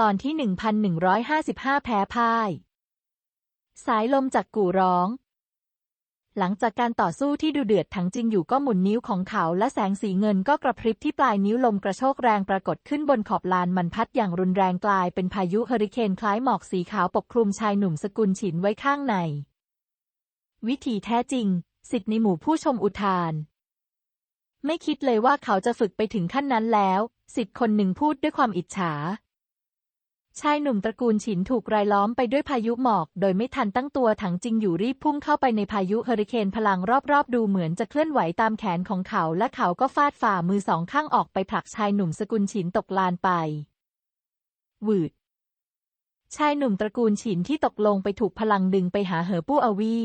ตอนที่ 1155 แพ้พ่าย สายลมจากกู่ร้อง หลังจากการต่อสู้ที่ดูเดือดทั้งจริงอยู่ก็หมุนนิ้วของเขาและแสงสีเงินก็กระพริบที่ปลายนิ้วลมกระโชกแรงปรากฏขึ้นบนขอบลานมันพัดอย่างรุนแรงกลายเป็นพายุเฮอริเคนคล้ายหมอกสีขาวปกคลุมชายหนุ่มสกุลฉินไว้ข้างใน วิธีแท้จริง สิทธิ์ในหมู่ผู้ชมอุทาน ไม่คิดเลยว่าเขาจะฝึกไปถึงขั้นนั้นแล้ว สิทธิ์คนหนึ่งพูดด้วยความอิจฉา ชายหนุ่มตระกูลฉินถูกรายล้อมไปด้วยพายุหมอก โดยไม่ทันตั้งตัวถังจริงอยู่รีบพุ่งเข้าไปในพายุเฮอริเคนพลังรอบๆ ดูเหมือนจะเคลื่อนไหวตามแขนของเขา และเขาก็ฟาดฝ่ามือสองข้างออกไปผลักชายหนุ่มสกุลฉินตกลานไปวืดชายหนุ่มตระกูลฉินที่ตกลงไปถูกพลังดึงไปหาเหอปู้อวี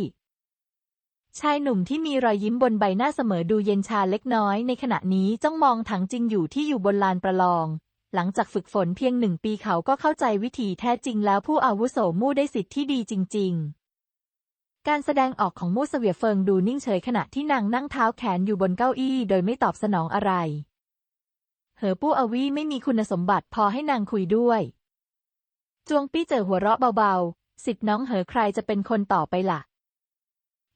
ชายหนุ่มที่มีรอยยิ้มบนใบหน้าเสมอดูเย็นชาเล็กน้อยในขณะนี้จ้องมองถังจริงอยู่ที่อยู่บนลานประลอง หลังจากฝึกฝนเพียงหนึ่งปีเขาก็เข้าใจวิธีแท้จริงแล้วผู้อาวุโสมู่ได้สิทธิ์ที่ดีจริง ๆ การแสดงออกของมู่เสวียเฟิงดูนิ่งเฉยขณะที่นางนั่งเท้าแขนอยู่บนเก้าอี้ โดยไม่ตอบสนองอะไร เหอปู้อวีไม่มีคุณสมบัติพอให้นางคุยด้วย จวงปี้เจอหัวเราะเบาๆ สิทธิ์น้องเหอใครจะเป็นคนต่อไปล่ะ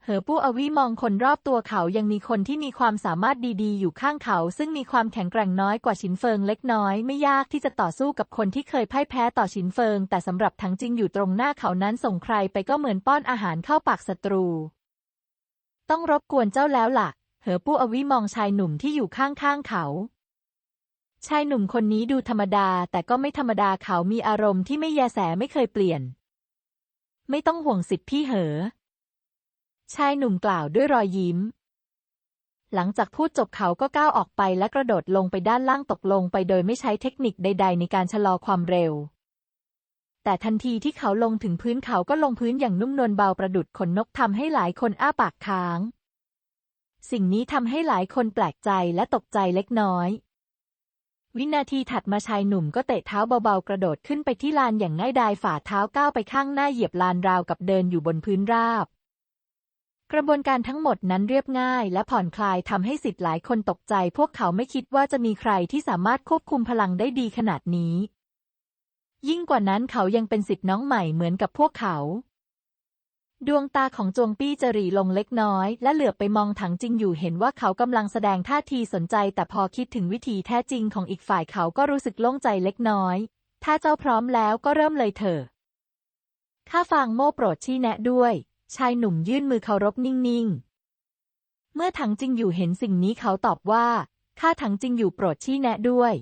เหอปู้อวีมองคนรอบตัวเขายังมีคนที่มีความสามารถดีๆ อยู่ข้างเขา ซึ่งมีความแข็งแกร่งน้อยกว่าฉินเฟิงเล็กน้อย ไม่ยากที่จะต่อสู้กับคนที่เคยพ่ายแพ้ต่อฉินเฟิง แต่สำหรับทั้งจริงอยู่ตรงหน้าเขานั้นส่งใครไปก็เหมือนป้อนอาหารเข้าปากศัตรู ต้องรบกวนเจ้าแล้วล่ะ เหอปู้อวีมองชายหนุ่มที่อยู่ข้างๆเขาชายหนุ่มคนนี้ดูธรรมดา แต่ก็ไม่ธรรมดาเขามีอารมณ์ที่ไม่แยแสไม่เคยเปลี่ยน ไม่ต้องห่วงสิทธิ์พี่เหอ ชายหนุ่มกล่าวด้วยรอยยิ้ม หลังจากพูดจบเขาก็ก้าวออกไปและกระโดดลงไปด้านล่างตกลงไปโดยไม่ใช้เทคนิคใด ๆ ในการชะลอความเร็ว แต่ทันทีที่เขาลงถึงพื้นเขาก็ลงพื้นอย่างนุ่มนวลเบาประดุดขนนกทำให้หลายคนอ้าปากค้าง สิ่งนี้ทำให้หลายคนแปลกใจและตกใจเล็กน้อยวินาทีถัดมาชายหนุ่มก็เตะเท้าเบาๆ กระโดดขึ้นไปที่ลานอย่างง่ายดายฝ่าเท้าก้าวไปข้างหน้าเหยียบลานราวกับเดินอยู่บนพื้นราบ กระบวนการทั้งหมดนั้นเรียบง่าย และผ่อนคลายทำให้สิทธิ์หลายคนตกใจ พวกเขาไม่คิดว่าจะมีใครที่สามารถควบคุมพลังได้ดีขนาดนี้ ยิ่งกว่านั้นเขายังเป็นสิทธิ์น้องใหม่เหมือนกับพวกเขา ดวงตาของจวงปี้จรีลงเล็กน้อย และเหลือบไปมองถังจริงอยู่เห็นว่าเขากำลังแสดงท่าทีสนใจ แต่พอคิดถึงวิธีแท้จริงของอีกฝ่ายเขาก็รู้สึกโล่งใจเล็กน้อย ถ้าเจ้าพร้อมแล้วก็เริ่มเลยเถอะข้าฟังโม่โปรดชี้แนะด้วย ชายหนุ่มยื่นมือเคารพนิ่งๆ เมื่อถังจริงอยู่เห็นสิ่งนี้เขาตอบว่า ข้าถังจริงอยู่โปรดชี้แนะด้วย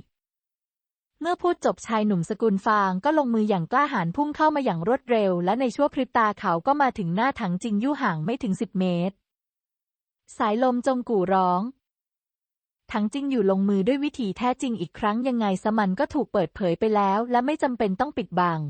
เมื่อพูดจบชายหนุ่มสกุลฟางก็ลงมืออย่างกล้าหาญพุ่งเข้ามาอย่างรวดเร็ว และในชั่วพริบตาเขาก็มาถึงหน้าถังจริงยู่ห่างไม่ถึงสิบเมตร สายลมจงกู่ร้องถังจริงอยู่ลงมือด้วยวิธีแท้จริงอีกครั้งยังไงสมันก็ถูกเปิดเผยไปแล้ว และไม่จำเป็นต้องปิดบัง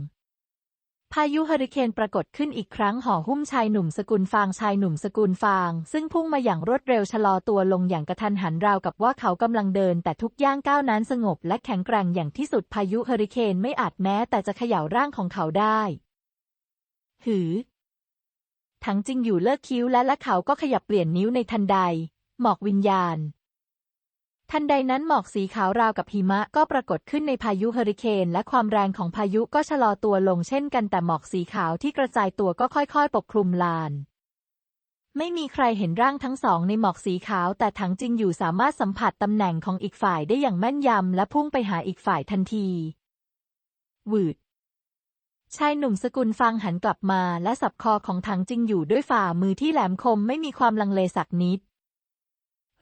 พายุเฮอริเคนปรากฏขึ้นอีกครั้งห่อหุ้มชายหนุ่มสกุลฟางชายหนุ่มสกุลฟาง ซึ่งพุ่งมาอย่างรวดเร็วชะลอตัวลงอย่างกระทันหันราวกับว่าเขากำลังเดิน แต่ทุกย่างก้าวนั้นสงบและแข็งแกร่งอย่างที่สุดพายุเฮอริเคนไม่อาจแม้แต่จะเขย่าร่างของเขาได้ หือ ทั้งจริงอยู่เลิกคิ้วและและเขาก็ขยับเปลี่ยนนิ้วในทันใด หมอกวิญญาณ ทันใดนั้นหมอกสีขาวราวกับหิมะก็ปรากฏขึ้นในพายุเฮอริเคนและความแรงของพายุก็ชะลอตัวลงเช่นกันแต่หมอกสีขาวที่กระจายตัวก็ค่อยๆ ปกคลุมลาน ไม่มีใครเห็นร่างทั้งสองในหมอกสีขาว แต่ถังจริงอยู่สามารถสัมผัสตำแหน่งของอีกฝ่ายได้อย่างแม่นยำและพุ่งไปหาอีกฝ่ายทันทีวืดชายหนุ่มสกุลฟังหันกลับมาและสับคอของถังจริงอยู่ด้วยฝ่ามือที่แหลมคมไม่มีความลังเลสักนิด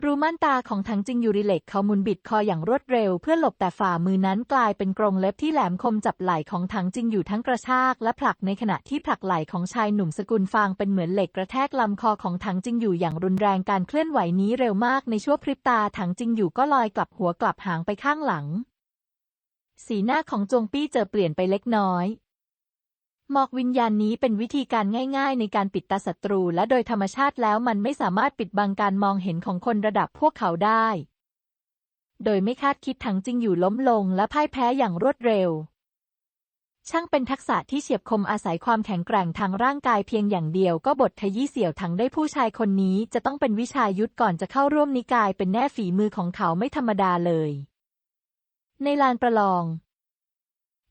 รูม่านตาของถังจริงอยู่ริเล็กเขามุนบิดคออย่างรวดเร็วเพื่อหลบแต่ฝ่ามือนั้นกลายเป็นกรงเล็บที่แหลมคมจับไหล่ของถังจริงอยู่ทั้งกระชากและผลักในขณะที่ผลักไหล่ของชายหนุ่มสกุลฟางเป็นเหมือนเหล็กกระแทกลำคอของถังจริงอยู่อย่างรุนแรงการเคลื่อนไหวนี้เร็วมากในชั่วพริบตาถังจริงอยู่ก็ลอยกลับหัวกลับหางไปข้างหลัง สีหน้าของจงปี้เจอเปลี่ยนไปเล็กน้อย หมอกวิญญาณนี้เป็นวิธีการง่าย ๆ ในการปิดตาศัตรู และโดยธรรมชาติแล้วมันไม่สามารถปิดบังการมองเห็นของคนระดับพวกเขาได้ โดยไม่คาดคิดถังจริงอยู่ล้มลงและพ่ายแพ้อย่างรวดเร็ว ช่างเป็นทักษะที่เฉียบคมอาศัยความแข็งแกร่งทางร่างกายเพียงอย่างเดียวก็บทขยี้เสี่ยวถังได้ผู้ชายคนนี้จะต้องเป็นวิชายุทธก่อนจะเข้าร่วมนิกายเป็นแน่ฝีมือของเขาไม่ธรรมดาเลย ในลานประลอง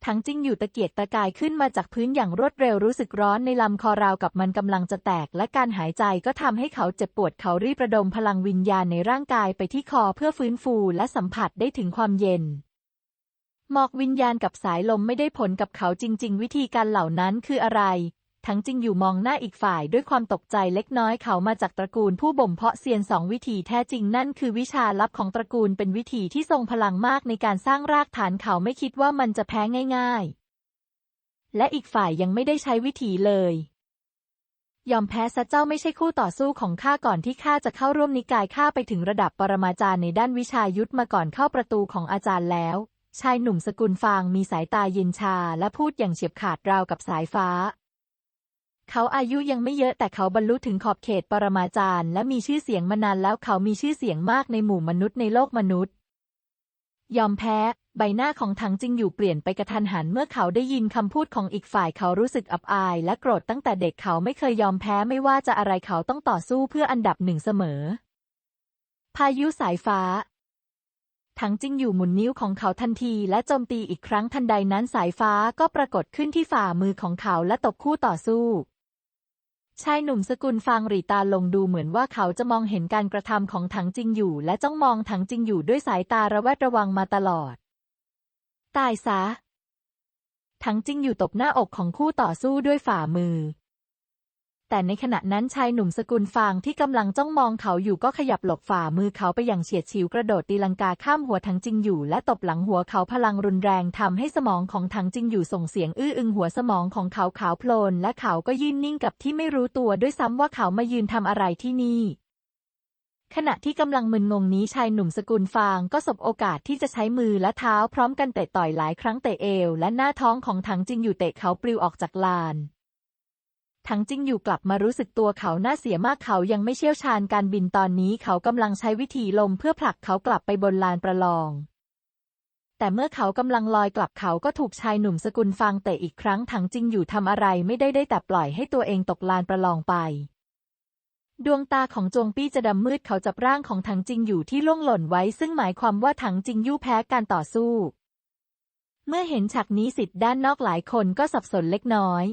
ทั้งจริงอยู่ตะเกียกตะกายขึ้นมาจากพื้นอย่างรวดเร็วรู้สึกร้อนในลำคอราวกับมันกำลังจะแตก และการหายใจก็ทำให้เขาเจ็บปวดเขารีบระดมพลังวิญญาณในร่างกายไปที่คอเพื่อฟื้นฟูและสัมผัสได้ถึงความเย็นหมอกวิญญาณกับสายลมไม่ได้ผลกับเขาจริง ๆ วิธีการเหล่านั้นคืออะไร ทั้งจริงอยู่มองหน้าอีกฝ่ายด้วยความตกใจเล็กน้อยเขามาจากตระกูลผู้บ่มเพาะเซียนสองวิธีแท้จริงนั่นคือวิชาลับของตระกูลเป็นวิธีที่ทรงพลังมากในการสร้างรากฐานเขาไม่คิดว่ามันจะแพ้ง่ายๆ และอีกฝ่ายยังไม่ได้ใช้วิธีเลย ยอมแพ้ซะเจ้าไม่ใช่คู่ต่อสู้ของข้าก่อนที่ข้าจะเข้าร่วมนิกายข้าไปถึงระดับปรมาจารย์ในด้านวิชายุทธมาก่อนเข้าประตูของอาจารย์แล้วชายหนุ่มสกุลฟางมีสายตาเย็นชาและพูดอย่างเฉียบขาดราวกับสายฟ้า เขาอายุยังไม่เยอะแต่เขาบรรลุถึงขอบเขตปรมาจารย์ และมีชื่อเสียงมานานแล้วเขามีชื่อเสียงมากในหมู่มนุษย์ในโลกมนุษย์ ยอมแพ้ ใบหน้าของถังจิงอยู่เปลี่ยนไปกระทันหันเมื่อเขาได้ยินคำพูดของอีกฝ่ายเขารู้สึกอับอาย และโกรธตั้งแต่เด็กเขาไม่เคยยอมแพ้ไม่ว่าจะอะไรเขาต้องต่อสู้เพื่ออันดับหนึ่งเสมอ พายุสายฟ้าถังจิงอยู่หมุนนิ้วของเขาทันทีและโจมตีอีกครั้งทันใดนั้นสายฟ้าก็ปรากฏขึ้นที่ฝ่ามือของเขาและตบคู่ต่อสู้ ชายหนุ่มสกุลฟางหรีตาลงดูเหมือนว่าเขาจะมองเห็นการกระทำของถังจริงอยู่ และจ้องมองถังจริงอยู่ด้วยสายตาระแวดระวังมาตลอด ตายซะถังจริงอยู่ตบหน้าอกของคู่ต่อสู้ด้วยฝ่ามือ แต่ในขณะนั้นชายหนุ่มสกุลฟางที่กำลังจ้องมองเขาอยู่ก็ขยับหลบฝ่ามือเขาไปอย่างเฉียดฉิวกระโดดตีลังกาข้ามหัวถังจิงอยู่ และตบหลังหัวเขาพลังรุนแรงทำให้สมองของถังจิงอยู่ส่งเสียงอื้ออึงหัวสมองของเขาขาวโพลน และเขาก็ยืนนิ่งกับที่ไม่รู้ตัวด้วยซ้ำว่าเขามายืนทำอะไรที่นี่ขณะที่กำลังมึนงงนี้ชายหนุ่มสกุลฟางก็สบโอกาสที่จะใช้มือและเท้าพร้อมกันเตะต่อยหลายครั้งเตะเอว และหน้าท้องของถังจิงอยู่เตะเขาปลิวออกจากลาน ถังจิงอยู่กลับมารู้สึกตัวเขาน่าเสียมากเขายังไม่เชี่ยวชาญการบินตอนนี้เขากำลังใช้วิธีลมเพื่อผลักเขากลับไปบนลานประลอง แต่เมื่อเขากำลังลอยกลับเขาก็ถูกชายหนุ่มสกุลฟางเตะอีกครั้งถังจิงอยู่ทำอะไรไม่ได้ได้แต่ปล่อยให้ตัวเองตกลานประลองไป ดวงตาของจวงปี้จะดำมืดเขาจับร่างของถังจิงอยู่ที่ล่วงหล่นไว้ ซึ่งหมายความว่าถังจิงยู่แพ้การต่อสู้ เมื่อเห็นฉากนี้สิทธิ์ด้านนอกหลายคนก็สับสนเล็กน้อย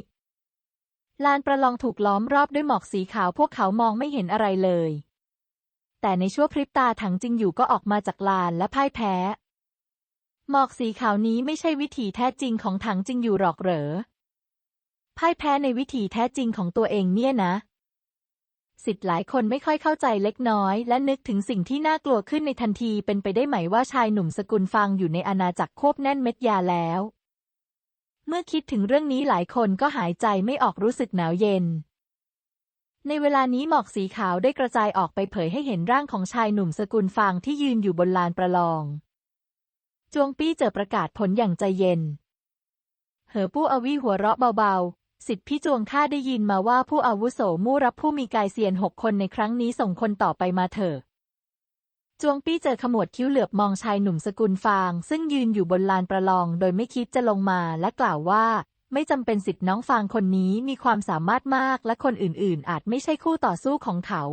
ลานประลองถูกล้อมรอบด้วยหมอกสีขาวพวกเขามองไม่เห็นอะไรเลย แต่ในชั่วพริบตาถังจิงอยู่ก็ออกมาจากลานและพ่ายแพ้ หมอกสีขาวนี้ไม่ใช่วิถีแท้จริงของถังจิงอยู่หรอกเหรอ พ่ายแพ้ในวิถีแท้จริงของตัวเองเนี่ยนะ สิทธิ์หลายคนไม่ค่อยเข้าใจเล็กน้อย และนึกถึงสิ่งที่น่ากลัวขึ้นในทันทีเป็นไปได้ไหมว่าชายหนุ่มสกุลฟางอยู่ในอาณาจักรควบแน่นเม็ดยาแล้ว เมื่อคิดถึงเรื่องนี้หลายคนก็หายใจไม่ออกรู้สึกหนาวเย็น ในเวลานี้หมอกสีขาวได้กระจายออกไปเผยให้เห็นร่างของชายหนุ่มสกุลฟางที่ยืนอยู่บนลานประลอง จวงปี้เจอประกาศผลอย่างใจเย็น เหอผู้อวีหัวเราะเบาๆ สิทธิพี่จวงข้าได้ยินมาว่าผู้อาวุโสมู่รับผู้มีกายเซียนหกคนในครั้งนี้ส่งคนต่อไปมาเถอะ จวงปี้เจอขมวดคิ้วเหลือบมองชายหนุ่มสกุลฟาง ซึ่งยืนอยู่บนลานประลองโดยไม่คิดจะลงมาและกล่าวว่า ไม่จำเป็นสิทธิ์น้องฟางคนนี้มีความสามารถมากและคนอื่นๆ อาจไม่ใช่คู่ต่อสู้ของเขา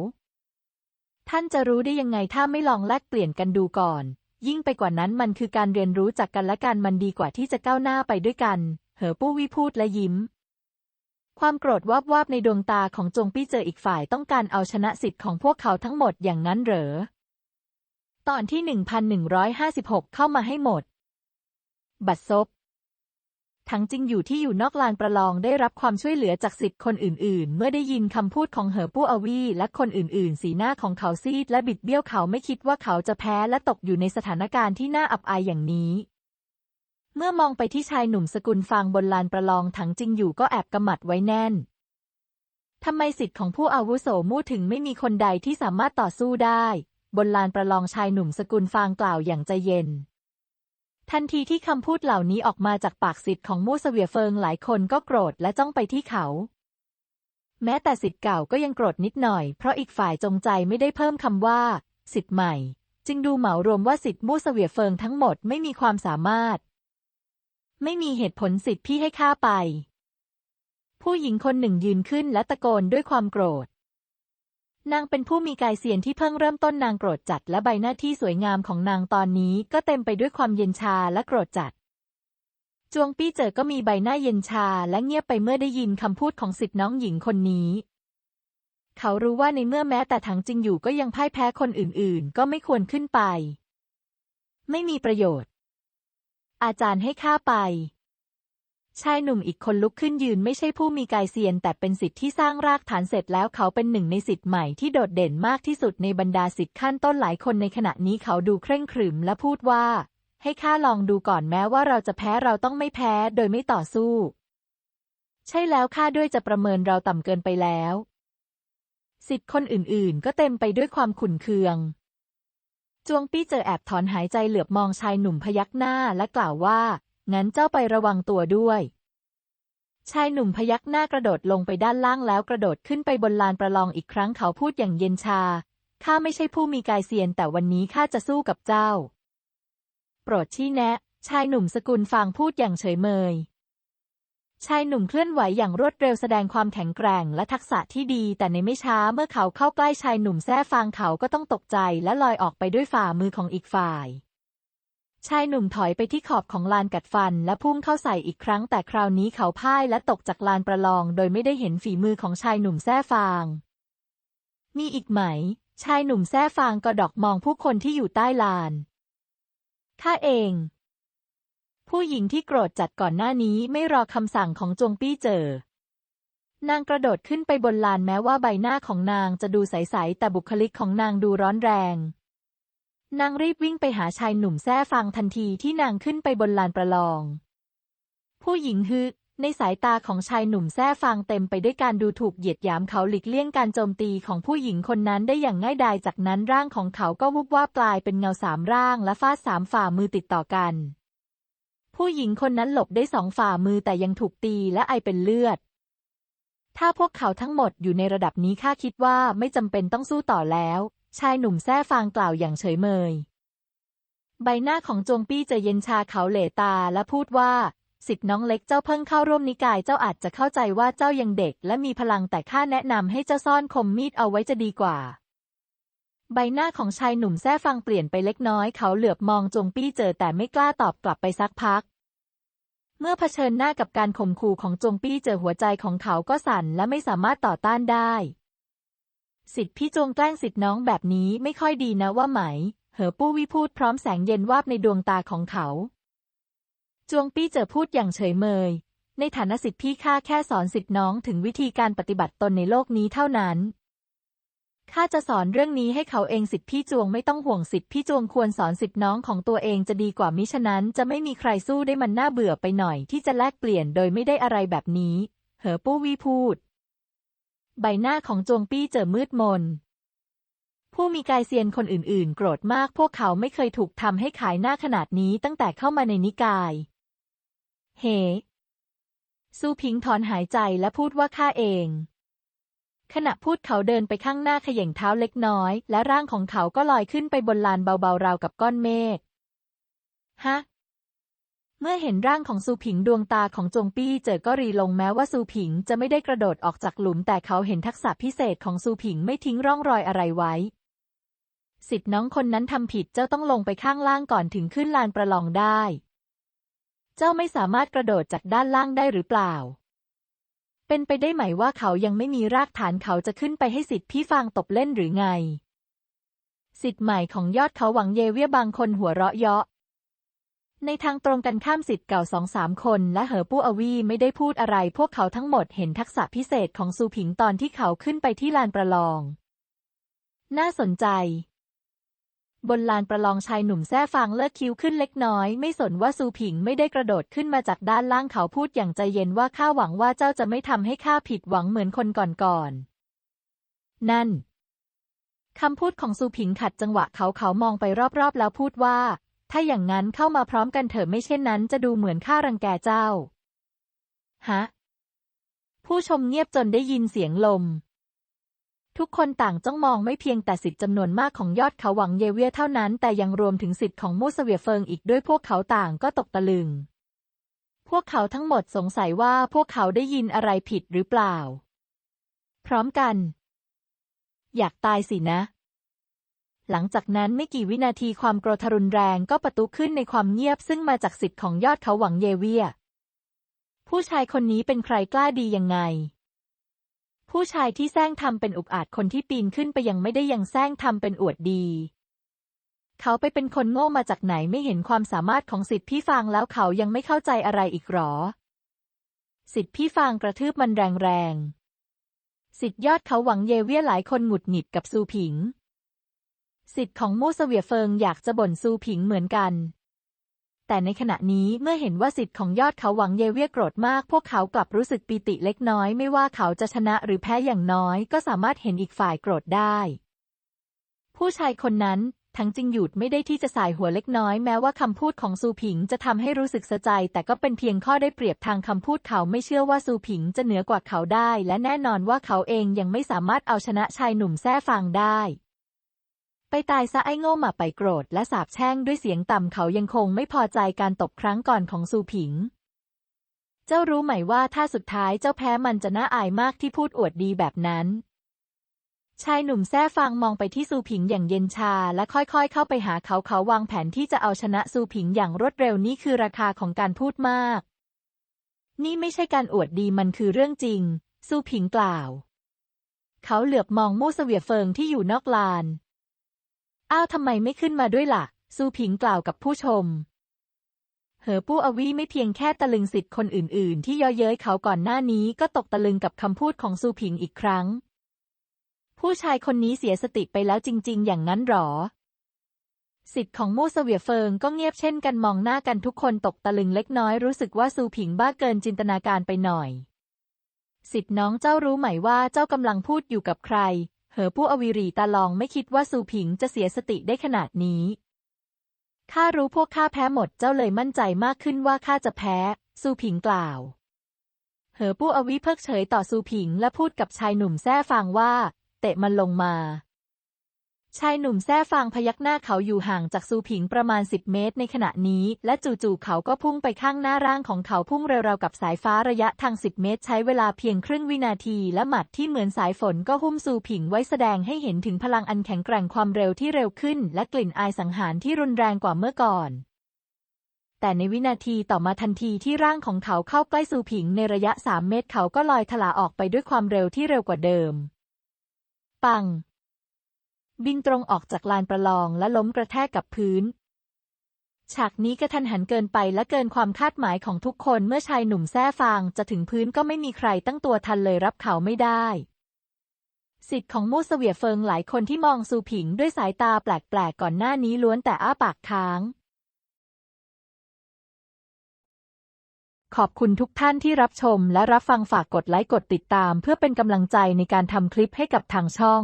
ท่านจะรู้ได้ยังไงถ้าไม่ลองแลกเปลี่ยนกันดูก่อน ยิ่งไปกว่านั้นมันคือการเรียนรู้จากกันและกันมันดีกว่าที่จะก้าวหน้าไปด้วยกัน เหอปู้วิพูดและยิ้มความโกรธวาบวาบในดวงตาของจงปี้เจออีกฝ่ายต้องการเอาชนะสิทธิ์ของพวกเขาทั้งหมดอย่างนั้นเหรอ ตอนที่ 1156 เข้ามาให้หมด บัดซบ ทั้งจริงอยู่ที่อยู่นอกลานประลองได้รับความช่วยเหลือจากสิทธิ์คนอื่น ๆ เมื่อได้ยินคำพูดของเหอปู้อวีและคนอื่น ๆ สีหน้าของเขาซีดและบิดเบี้ยวเขาไม่คิดว่าเขาจะแพ้และตกอยู่ในสถานการณ์ที่น่าอับอายอย่างนี้เมื่อมองไปที่ชายหนุ่มสกุลฟางบนลานประลองถังจริงอยู่ก็แอบกำหมัดไว้แน่น ทำไมสิทธิ์ของผู้อาวุโสมู่ถึงไม่มีคนใดที่สามารถต่อสู้ได้ บนลานประลองชายหนุ่มสกุลฟางกล่าวอย่างใจเย็น ทันทีที่คำพูดเหล่านี้ออกมาจากปากสิทธิ์ของมู่เสวียเฟิงหลายคนก็โกรธและจ้องไปที่เขา แม้แต่สิทธิ์เก่าก็ยังโกรธนิดหน่อย เพราะอีกฝ่ายจงใจไม่ได้เพิ่มคำว่า สิทธิ์ใหม่ จึงดูเหมารวมว่าสิทธิ์มู่เสวียเฟิงทั้งหมดไม่มีความสามารถ ไม่มีเหตุผลสิทธิ์พี่ให้ข้าไป ผู้หญิงคนหนึ่งยืนขึ้นและตะโกนด้วยความโกรธ นางเป็นผู้มีกายเซียนที่เพิ่งเริ่มต้นนางโกรธจัดและใบหน้าที่สวยงามของนางตอนนี้ก็เต็มไปด้วยความเย็นชาและโกรธจัด จวงปี้เจอก็มีใบหน้าเย็นชาและเงียบไปเมื่อได้ยินคำพูดของสิทธิน้องหญิงคนนี้ เขารู้ว่าในเมื่อแม้แต่ถังจริงอยู่ก็ยังพ่ายแพ้คนอื่นๆ ก็ไม่ควรขึ้นไป ไม่มีประโยชน์ อาจารย์ให้ข้าไป ชายหนุ่มอีกคนลุกขึ้นยืนไม่ใช่ผู้มีกายเซียน แต่เป็นสิทธิ์ที่สร้างรากฐานเสร็จแล้วเขาเป็นหนึ่งในสิทธิ์ใหม่ที่โดดเด่นมากที่สุดในบรรดาสิทธิ์ขั้นต้นหลายคนในขณะนี้เขาดูเคร่งขรึมและพูดว่า ให้ข้าลองดูก่อนแม้ว่าเราจะแพ้เราต้องไม่แพ้โดยไม่ต่อสู้ ใช่แล้วข้าด้วยจะประเมินเราต่ำเกินไปแล้ว สิทธิ์คนอื่นๆ ก็เต็มไปด้วยความขุ่นเคืองจวงปี้เจอแอบถอนหายใจเหลือบมองชายหนุ่มพยักหน้าและกล่าวว่า งั้นเจ้าไประวังตัวด้วย ชายหนุ่มพยักหน้ากระโดดลงไปด้านล่างแล้วกระโดดขึ้นไปบนลานประลองอีกครั้งเขาพูดอย่างเย็นชา ข้าไม่ใช่ผู้มีกายเซียนแต่วันนี้ข้าจะสู้กับเจ้า โปรดชี้แนะ ชายหนุ่มสกุลฟางพูดอย่างเฉยเมยชายหนุ่มเคลื่อนไหวอย่างรวดเร็วแสดงความแข็งแกร่งและทักษะที่ดี แต่ในไม่ช้าเมื่อเขาเข้าใกล้ชายหนุ่มแท้ฟางเขาก็ต้องตกใจและลอยออกไปด้วยฝ่ามือของอีกฝ่าย ชายหนุ่มถอยไปที่ขอบของลานกัดฟันและพุ่งเข้าใส่อีกครั้ง แต่คราวนี้เขาพ่ายและตกจากลานประลอง โดยไม่ได้เห็นฝีมือของชายหนุ่มแท้ฟางมีอีกไหม ชายหนุ่มแท้ฟางก็ดอกมองผู้คนที่อยู่ใต้ลานข้าเอง ผู้หญิงที่โกรธจัดก่อนหน้านี้ไม่รอคำสั่งของจวงปี้เจอนางกระโดดขึ้นไปบนลานแม้ว่าใบหน้าของนางจะดูใสๆแต่บุคลิกของนางดูร้อนแรง นางรีบวิ่งไปหาชายหนุ่มแท้ฟังทันทีที่นางขึ้นไปบนลานประลอง ผู้หญิงฮึในสายตาของชายหนุ่มแท้ฟังเต็มไปด้วยการดูถูกเหยียดหยามเขาหลีกเลี่ยงการโจมตีของผู้หญิงคนนั้นได้อย่างง่ายดายจากนั้นร่างของเขาก็วุบวาบกลายเป็นเงาสามร่างและฟาดสามฝ่ามือติดต่อกัน ผู้หญิงคนนั้นหลบได้สองฝ่ามือแต่ยังถูกตีและไอเป็นเลือด ถ้าพวกเขาทั้งหมดอยู่ในระดับนี้ข้าคิดว่าไม่จำเป็นต้องสู้ต่อแล้ว ชายหนุ่มแท้ฟางกล่าวอย่างเฉยเมย ใบหน้าของจวงปี้จะเย็นชาเขาเหลตาและพูดว่าสิทธิ์น้องเล็กเจ้าเพิ่งเข้าร่วมนิกายเจ้าอาจจะเข้าใจว่าเจ้ายังเด็ก และมีพลังแต่ข้าแนะนำให้เจ้าซ่อนคมมีดเอาไว้จะดีกว่า ใบหน้าของชายหนุ่มแท้ฟังเปลี่ยนไปเล็กน้อยเขาเหลือบมองจงปี้เจอแต่ไม่กล้าตอบกลับไปสักพัก เมื่อเผชิญหน้ากับการข่มขู่ของจงปี้เจอหัวใจของเขาก็สั่นและไม่สามารถต่อต้านได้ สิทธิพี่จงแกล้งสิทธิน้องแบบนี้ไม่ค่อยดีนะว่าไหม เหอปู้วิพูดพร้อมแสงเย็นวาบในดวงตาของเขา จวงปี้เจอพูดอย่างเฉยเมย ในฐานะสิทธิพี่ข้าแค่สอนสิทธิน้องถึงวิธีการปฏิบัติตนในโลกนี้เท่านั้นข้าจะสอนเรื่องนี้ให้เขาเองสิทธิพี่จวงไม่ต้องห่วงสิทธิพี่จวงควรสอนสิทธิน้องของตัวเองจะดีกว่ามิฉะนั้นจะไม่มีใครสู้ได้มันน่าเบื่อไปหน่อยที่จะแลกเปลี่ยนโดยไม่ได้อะไรแบบนี้ เหอปู้วีพูด ใบหน้าของจวงปี้เจอมืดมน ผู้มีกายเซียนคนอื่นๆ โกรธมากพวกเขาไม่เคยถูกทำให้ขายหน้าขนาดนี้ตั้งแต่เข้ามาในนิกาย เฮซูพิงถอนหายใจและพูดว่าข้าเอง ขณะพูดเขาเดินไปข้างหน้าเขย่งเท้าเล็กน้อย และร่างของเขาก็ลอยขึ้นไปบนลานเบาๆราวกับก้อนเมฆ ฮะ เมื่อเห็นร่างของซูผิงดวงตาของจงปี้เจอก็รีลงแม้ว่าซูผิงจะไม่ได้กระโดดออกจากหลุม แต่เขาเห็นทักษะพิเศษของซูผิงไม่ทิ้งร่องรอยอะไรไว้ สิทธิ์น้องคนนั้นทำผิดเจ้าต้องลงไปข้างล่างก่อนถึงขึ้นลานประลองได้ เจ้าไม่สามารถกระโดดจากด้านล่างได้หรือเปล่า เป็นไปได้ไหมว่าเขายังไม่มีรากฐานเขาจะขึ้นไปให้สิทธิ์พี่ฟางตบเล่นหรือไง สิทธิ์ใหม่ของยอดเขาหวังเยเวียบางคนหัวเราะเยาะ ในทางตรงกันข้ามสิทธิ์เก่าสองสามคน และเหอปู้อวีไม่ได้พูดอะไร พวกเขาทั้งหมดเห็นทักษะพิเศษของซูผิงตอนที่เขาขึ้นไปที่ลานประลอง น่าสนใจ บนลานประลองชายหนุ่มแท้ฟางเลิกคิ้วขึ้นเล็กน้อย ไม่สนว่าซูผิงไม่ได้กระโดดขึ้นมาจากด้านล่างเขาพูดอย่างใจเย็นว่าข้าหวังว่าเจ้าจะไม่ทำให้ข้าผิดหวังเหมือนคนก่อนๆนั่นคำพูดของซูผิงขัดจังหวะเขาเขามองไปรอบๆ แล้วพูดว่า ถ้าอย่างนั้นเข้ามาพร้อมกันเถอะไม่เช่นนั้นจะดูเหมือนข้ารังแกเจ้า ฮะ ผู้ชมเงียบจนได้ยินเสียงลม ทุกคนต่างจ้องมองไม่เพียงแต่สิทธิ์จำนวนมากของยอดเขาหวังเยเวียเท่านั้น แต่ยังรวมถึงสิทธิ์ของมูสเวียเฟิงอีกด้วยพวกเขาต่างก็ตกตะลึง พวกเขาทั้งหมดสงสัยว่าพวกเขาได้ยินอะไรผิดหรือเปล่า พร้อมกัน อยากตายสินะ หลังจากนั้นไม่กี่วินาทีความโกรธรุนแรงก็ประตุขึ้นในความเงียบซึ่งมาจากสิทธิ์ของยอดเขาหวังเยเวีย ผู้ชายคนนี้เป็นใครกล้าดียังไง ผู้ชายที่แซงทำเป็นอุกอาจคนที่ปีนขึ้นไปยังไม่ได้ยังแซงทำเป็นอวดดี เขาไปเป็นคนโง่มาจากไหนไม่เห็นความสามารถของสิทธิพี่ฟางแล้วเขายังไม่เข้าใจอะไรอีกหรอ สิทธิพี่ฟางกระทืบมันแรงๆสิทธิยอดเขาหวังเยเวียหลายคนหงุดหงิดกับซูผิง สิทธิ์ของมู่เสวียเฟิงอยากจะบ่นซูผิงเหมือนกัน แต่ในขณะนี้เมื่อเห็นว่าสิทธิ์ของยอดเขาหวังเยเวียโกรธมาก พวกเขากลับรู้สึกปีติเล็กน้อยไม่ว่าเขาจะชนะหรือแพ้อย่างน้อยก็สามารถเห็นอีกฝ่ายโกรธได้ ผู้ชายคนนั้นทั้งจริงหยุดไม่ได้ที่จะสายหัวเล็กน้อยแม้ว่าคำพูดของซูผิงจะทำให้รู้สึกสียใจ แต่ก็เป็นเพียงข้อได้เปรียบทางคำพูดเขาไม่เชื่อว่าซูผิงจะเหนือกว่าเขาได้ และแน่นอนว่าเขาเองยังไม่สามารถเอาชนะชายหนุ่มแท้ฟางได้ ไปตายซะไอ้โง่หมาไปโกรธและสาบแช่งด้วยเสียงต่ำเขายังคงไม่พอใจการตบครั้งก่อนของซูผิง เจ้ารู้ไหมว่าถ้าสุดท้ายเจ้าแพ้มันจะน่าอายมากที่พูดอวดดีแบบนั้น ชายหนุ่มแท้ฟังมองไปที่ซูผิงอย่างเย็นชาและค่อยๆ เข้าไปหาเขาเขาวางแผนที่จะเอาชนะซูผิงอย่างรวดเร็วนี่คือราคาของการพูดมาก นี่ไม่ใช่การอวดดีมันคือเรื่องจริง ซูผิงกล่าว เขาเหลือบมองมู่เสวียเฟิงที่อยู่นอกลาน อ้าวทำไมไม่ขึ้นมาด้วยล่ะ ซูผิงกล่าวกับผู้ชม เหอปู้อวีไม่เพียงแค่ตะลึงสิทธิ์คนอื่น ๆ ที่ย่อเย้ยเขาก่อนหน้านี้ก็ตกตะลึงกับคำพูดของซูผิงอีกครั้ง ผู้ชายคนนี้เสียสติไปแล้วจริง ๆ อย่างนั้นหรอ สิทธิ์ของมู่เสวียเฟิงก็เงียบเช่นกันมองหน้ากันทุกคนตกตะลึงเล็กน้อยรู้สึกว่าซูผิงบ้าเกินจินตนาการไปหน่อยสิทธิ์น้องเจ้ารู้ไหมว่าเจ้ากำลังพูดอยู่กับใคร เหอผู้อวิรีตาลองไม่คิดว่าซูผิงจะเสียสติได้ขนาดนี้ ข้ารู้พวกข้าแพ้หมดเจ้าเลยมั่นใจมากขึ้นว่าข้าจะแพ้ ซูผิงกล่าว เหอผู้อวิเพิกเฉยต่อซูผิงและพูดกับชายหนุ่มแท้ฟังว่า เตะมันลงมา ชายหนุ่มแท้ฟางพยักหน้าเขาอยู่ห่างจากซูผิงประมาณ 10 เมตรในขณะนี้ และจู่ๆเขาก็พุ่งไปข้างหน้าร่างของเขาพุ่งเร็วๆกับสายฟ้าระยะทาง 10 เมตร ใช้เวลาเพียงครึ่งวินาที และหมัดที่เหมือนสายฝนก็หุ้มซูผิงไว้แสดงให้เห็นถึงพลังอันแข็งแกร่งความเร็วที่เร็วขึ้น และกลิ่นอายสังหารที่รุนแรงกว่าเมื่อก่อนแต่ในวินาทีต่อมาทันทีที่ร่างของเขาเข้าใกล้ซูผิงในระยะ 3 เมตรเขาก็ลอยถลาออกไปด้วยความเร็วที่เร็วกว่าเดิม ปัง บินตรงออกจากลานประลองและล้มกระแทกกับพื้น ฉากนี้กระทันหันเกินไปและเกินความคาดหมายของทุกคนเมื่อชายหนุ่มแท้ฟางจะถึงพื้นก็ไม่มีใครตั้งตัวทันเลยรับเขาไม่ได้สิทธิ์ของมู่เวียเฟิงหลายคนที่มองซูผิงด้วยสายตาแปลกๆก่อนหน้านี้ล้วนแต่อ้าปากค้าง ขอบคุณทุกท่านที่รับชมและรับฟังฝากกดไลค์กดติดตาม เพื่อเป็นกำลังใจในการทำคลิปให้กับทางช่อง